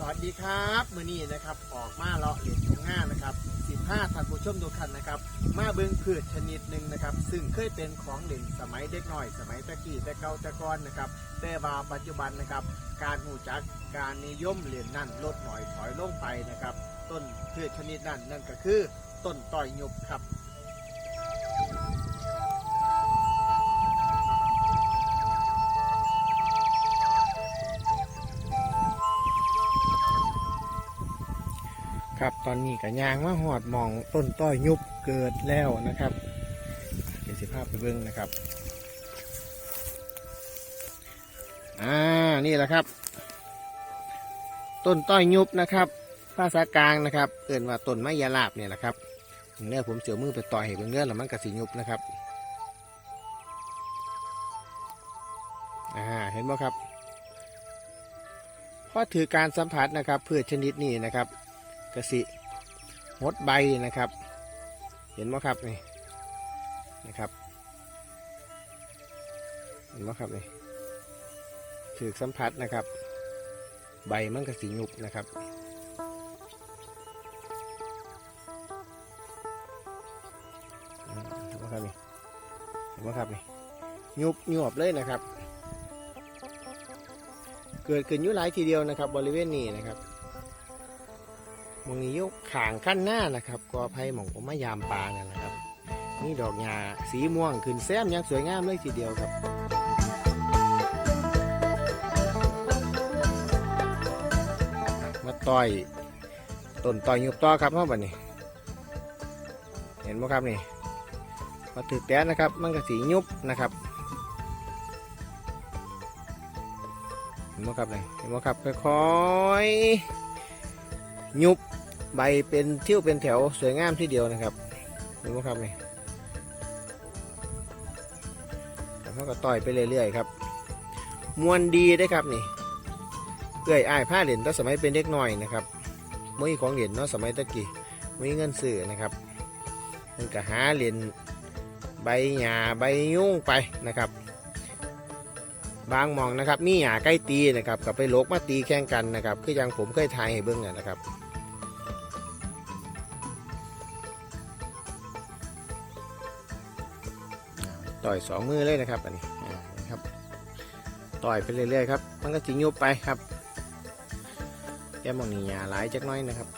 สวัสดีครับมือนี้นะครับออกมาเลาะเหรียญทงห้านะครับสิบห้าท่านผู้ชมทุกท่านนะครับมาเบิ้งพืชชนิดหนึ่งนะครับ ซึ่งเคยเป็นของเล่นสมัยเด็กน้อย สมัยตะกี้แต่เก่าแต่ก่อนนะครับแต่ว่าปัจจุบันนะครับ การหูจักการนิยมเหรียญนั่นลดหน่อยถอยลงไปนะครับ ต้นพืชชนิดนั้นนั่นก็คือ ต้นต่อยหยุบครับ ครับตอนนี้กับยางมาหอดมองต้นต้อยยุบเกิดแล้วนะครับเดี๋ยวสิภาพไปเบิ้งนะครับอ่านี่แหละครับ ต้นต้อยยุบนะครับ ภาษากลางนะครับ เอ่นว่าต้นไม้ยาลาบเนี่ยแหละครับเนื้อผมเสียวมือไปต่อยให้เบิ้งเนื้อแล้วมันกระสียุบนะครับอ่าเห็นไหมครับพอถือการสัมผัสนะครับพืชชนิดนี้นะครับ กระสิหดใบนะครับ เห็นไหมครับนี่นะครับเห็นไหมครับนี่ถือสัมผัสนะครับ ใบมันกระสีหยุบนะครับเห็นไหมครับนี่เห็นไหมครับนี่หยุบหยวบเลยนะครับ เกิดขึ้นยุ่หลายทีเดียวนะครับ บริเวณนี้นะครับ มองนี้ยกขางขั้นหน้านะครับกอไผ่หมองผมมายามปลานี่ยนะครับ นี่ดอกหญ้าสีม่วงขึ้นแซมยังสวยงามเลยทีเดียวครับมาต่อยต้นต่อยยุบต่อครับพ่อบัดนี้ เห็นไหมครับนี่พอถือแต้นะครับ มันก็สียุบนะครับเห็นไหมครับนี่เห็นไหมครับค่อยๆยุบ ใบเป็นเที่ยวเป็นแถวสวยงามที่เดียวนะครับเห็นไหมครับนี่แล้วเขาก็ต่อยไปเรื่อยๆครับ มวนดีได้ครับนี่เอื้อยอ้ายผ้าเหรียญตั้งสมัยเป็นเด็กน้อยนะครับม่มีของเหรียญเนาะสมัยตะกี้ม่มีเงินซื้อนะครับมันก็หาเหรียญใบหญ้าใบยุ่งไปนะครับ บางมองนะครับมีหญ้าใกล้ตีนะครับกับไปโลกมาตีแข่งกันนะครับคืออยังผมเคยทายให้เบิ้งนะครับ ต่อยสองมือเลยนะครับอันนี้นะครับต่อยไปเรื่อยๆครับมันก็จิยุบไปครับแก้มองนี่ยาหลายจักน้อยนะครับ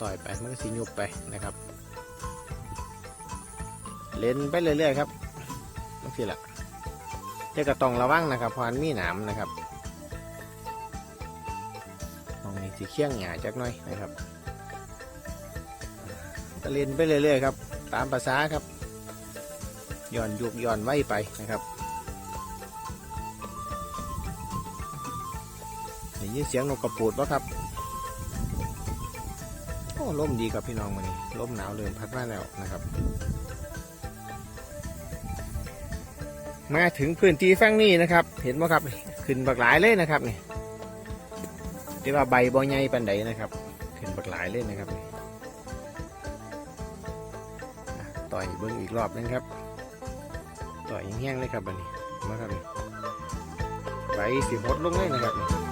ต่อยไปมันก็สิยุบไปนะครับ เล่นไปเรื่อยๆครับนั่นสิละเดี๋ยวก็ต้องระวังนะครับพรานมีหนามนะครับมองนี่สีเคี้ยงหยาจักน้อยนะครับก็เล่นไปเรื่อยๆครับตามภาษาครับ ย่อนยุบย่อนไว้ไปนะครับได้ยินเสียงนกกระปูดวะครับโอ้ลมดีครับพี่น้องวันนี้ลมหนาวเริ่มพัดมาแล้วนะครับ มาถึงพื้นที่ฝั่งนี้นะครับ เห็นไหมครับ ขึ้นบักหลายเลยนะครับนี่ที่ว่าใบบอใหญ่ปันใดนะครับ ขึ้นบักหลายเลยนะครับนี่ต่อยเบิ้งอีกรอบนึงครับ ต่อยแห้งเลยครับบันนี้มาครับนี่ใบสีหดลงเลยนะครับ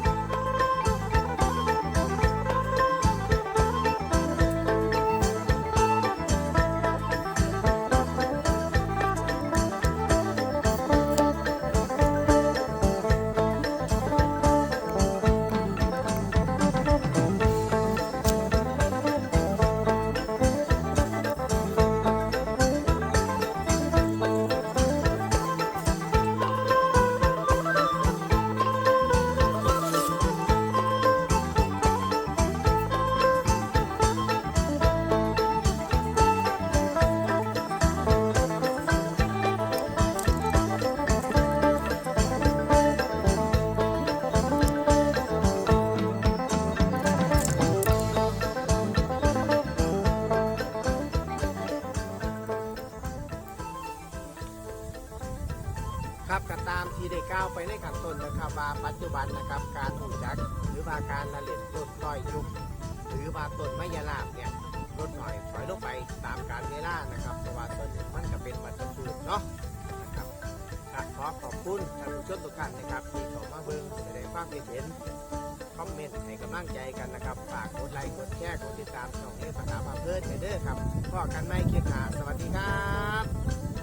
ครับก็ตามที่ได้ก้าวไปในขั้นต้นนะครับว่าปัจจุบันนะครับการหูจัก หรือว่าการละเล่นต้นต้อยยุบหรือว่าต้นไม้ยาลาบเนี่ยลดหน่อยถอยลงไปตามการเวลานะครับเพราะว่าต้นมันก็เป็นวัชพืชเนาะนะครับขอขอบคุณท่านผู้ชมทุกท่านนะครับที่เข้ามาเบิ่งแสดงความคิดเห็นคอมเมนต์ให้กำลังใจกันนะครับฝากกดไลค์กดแชร์กดติดตามช่องเล่นภาษาพาเพลินไปเด้อครับพ่อกันไม่เคลิปหาสวัสดีครับ